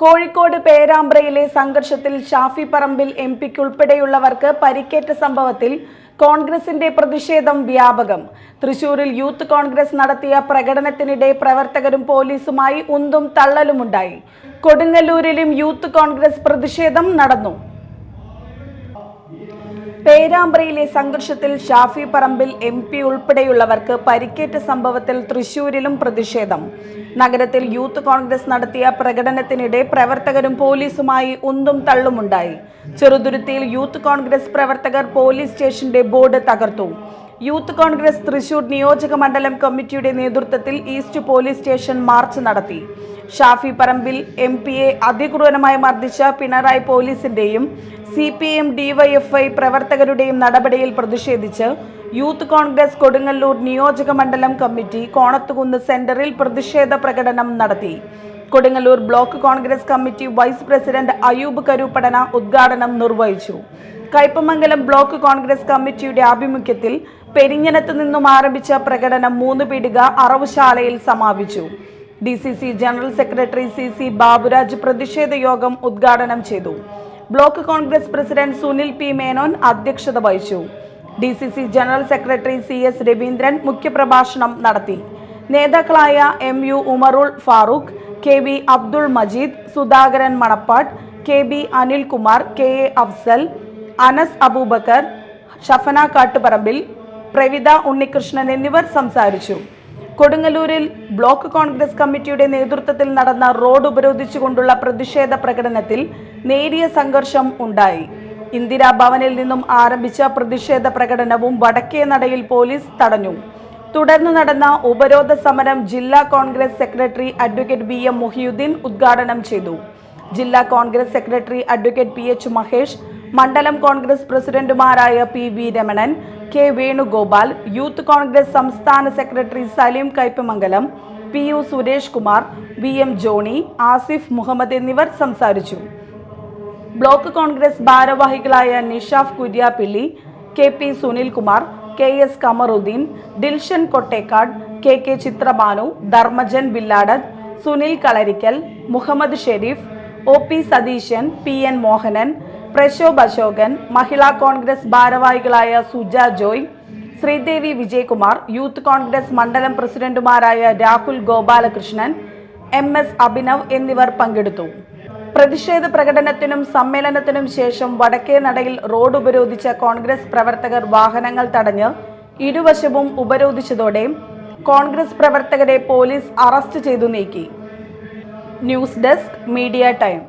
കോഴിക്കോട് പേരാമ്പ്രയിലെ സംഘർഷത്തിൽ ഷാഫി പറമ്പിൽ എം പിക്കുൾപ്പെടെയുള്ളവർക്ക് പരിക്കേറ്റ സംഭവത്തിൽ കോൺഗ്രസിന്റെ പ്രതിഷേധം വ്യാപകം. തൃശൂരിൽ യൂത്ത് കോൺഗ്രസ് നടത്തിയ പ്രകടനത്തിനിടെ പ്രവർത്തകരും പോലീസുമായി ഉന്തും തള്ളലുമുണ്ടായി. കൊടുങ്ങല്ലൂരിലും യൂത്ത് കോൺഗ്രസ് പ്രതിഷേധം നടന്നു. പേരാമ്പ്രയിലെ സംഘർഷത്തിൽ ഷാഫി പറമ്പിൽ എം പി ഉൾപ്പെടെയുള്ളവർക്ക് പരിക്കേറ്റ സംഭവത്തിൽ തൃശൂരിലും പ്രതിഷേധം. നഗരത്തിൽ യൂത്ത് കോൺഗ്രസ് നടത്തിയ പ്രകടനത്തിനിടെ പ്രവർത്തകരും പോലീസുമായി ഉന്തും തള്ളുമുണ്ടായി. ചെറുതുരുത്തിയിൽ യൂത്ത് കോൺഗ്രസ് പ്രവർത്തകർ പോലീസ് സ്റ്റേഷന്റെ ബോർഡ് തകർത്തു. യൂത്ത് കോൺഗ്രസ് തൃശൂർ നിയോജക മണ്ഡലം കമ്മിറ്റിയുടെ നേതൃത്വത്തിൽ ഈസ്റ്റ് പോലീസ് സ്റ്റേഷൻ മാർച്ച് നടത്തി. ഷാഫി പറമ്പിൽ എം പി എ അതിക്രൂരമായി മർദ്ദിച്ച പിണറായി പോലീസിന്റെയും സി പി എം ഡിവൈഎഫ്ഐ പ്രവർത്തകരുടെയും നടപടിയിൽ പ്രതിഷേധിച്ച് യൂത്ത് കോൺഗ്രസ് കൊടുങ്ങല്ലൂർ നിയോജക മണ്ഡലം കമ്മിറ്റി കോണത്തുകുന്ന് സെന്ററിൽ പ്രതിഷേധ പ്രകടനം നടത്തി. Kodungallur block Congress committee vice president Ayub Karuppadana ഉദ്ഘാടനം നിർവഹിച്ചു. കയ്പമംഗലം ബ്ലോക്ക് കോൺഗ്രസ് കമ്മിറ്റിയുടെ ആഭിമുഖ്യത്തിൽ പെരിഞ്ഞനത്ത് നിന്നും ആരംഭിച്ച പ്രകടനം മൂന്ന് പീടിക അറവുശാലയിൽ സമാപിച്ചു. D C C general secretary C C Baburaj പ്രതിഷേധ യോഗം ഉദ്ഘാടനം ചെയ്തു. Block Congress president Sunil P Menon അധ്യക്ഷത വഹിച്ചു. D C C general secretary C S Raveendran മുഖ്യപ്രഭാഷണം നടത്തി. നേതാക്കളായ M U Umarul Farooq K V Abdul Majeed Sudhakaran Manappatt K B Anilkumar K A Afsal Anas Aboobacker Shafana Kattuparambil Pravitha Unnikrishnan എന്നിവർ സംസാരിച്ചു. കൊടുങ്ങല്ലൂരിൽ block Congress കമ്മിറ്റിയുടെ നേതൃത്വത്തിൽ നടന്ന road ഉപരോധിച്ചുകൊണ്ടുള്ള പ്രതിഷേധ പ്രകടനത്തിൽ നേരിയ സംഘർഷം ഉണ്ടായി. ഇന്ദിരാഭവനിൽ നിന്നും ആരംഭിച്ച പ്രതിഷേധ പ്രകടനവും വടക്കേ നടയിൽ പോലീസ് തടഞ്ഞു. തുടർന്ന് നടന്ന ഉപരോധ സമരം ജില്ലാ Congress secretary advocate B M Muhiyuddin ഉദ്ഘാടനം ചെയ്തു. ജില്ലാ Congress secretary advocate P H Mahesh മണ്ഡലം കോൺഗ്രസ് പ്രസിഡന്റുമാരായ P V Ramanan K Venugopal youth Congress സംസ്ഥാന secretary Saleem Kaipamangalam P U Suresh Kumar V M Johny Asif Muhammad എന്നിവർ സംസാരിച്ചു. Block Congress ഭാരവാഹികളായ Nishaf Kuriappilly K P Sunilkumar K S Kamaruddin Dilshan Kottekkad K K Chithrabanu Dharmajan Villadath Sunil Kalarikkal Muhammad Sharif O P Satheesan P N Mohanan Prashobh Ashokan Mahila Congress ഭാരവാഹികളായ Suja Joy Sreedevi Vijayakumar youth Congress മണ്ഡലം പ്രസിഡന്റുമാരായ Rahul Gopalakrishnan M S Abhinav എന്നിവർ പങ്കെടുത്തു. പ്രതിഷേധ പ്രകടനത്തിനും സമ്മേളനത്തിനും ശേഷം വടക്കേ നടയിൽ road ഉപരോധിച്ച Congress പ്രവർത്തകർ വാഹനങ്ങൾ തടഞ്ഞ് ഇരുവശവും ഉപരോധിച്ചതോടെ കോൺഗ്രസ് പ്രവർത്തകരെ പോലീസ് അറസ്റ്റ് ചെയ്തു നീക്കി. News desk media time.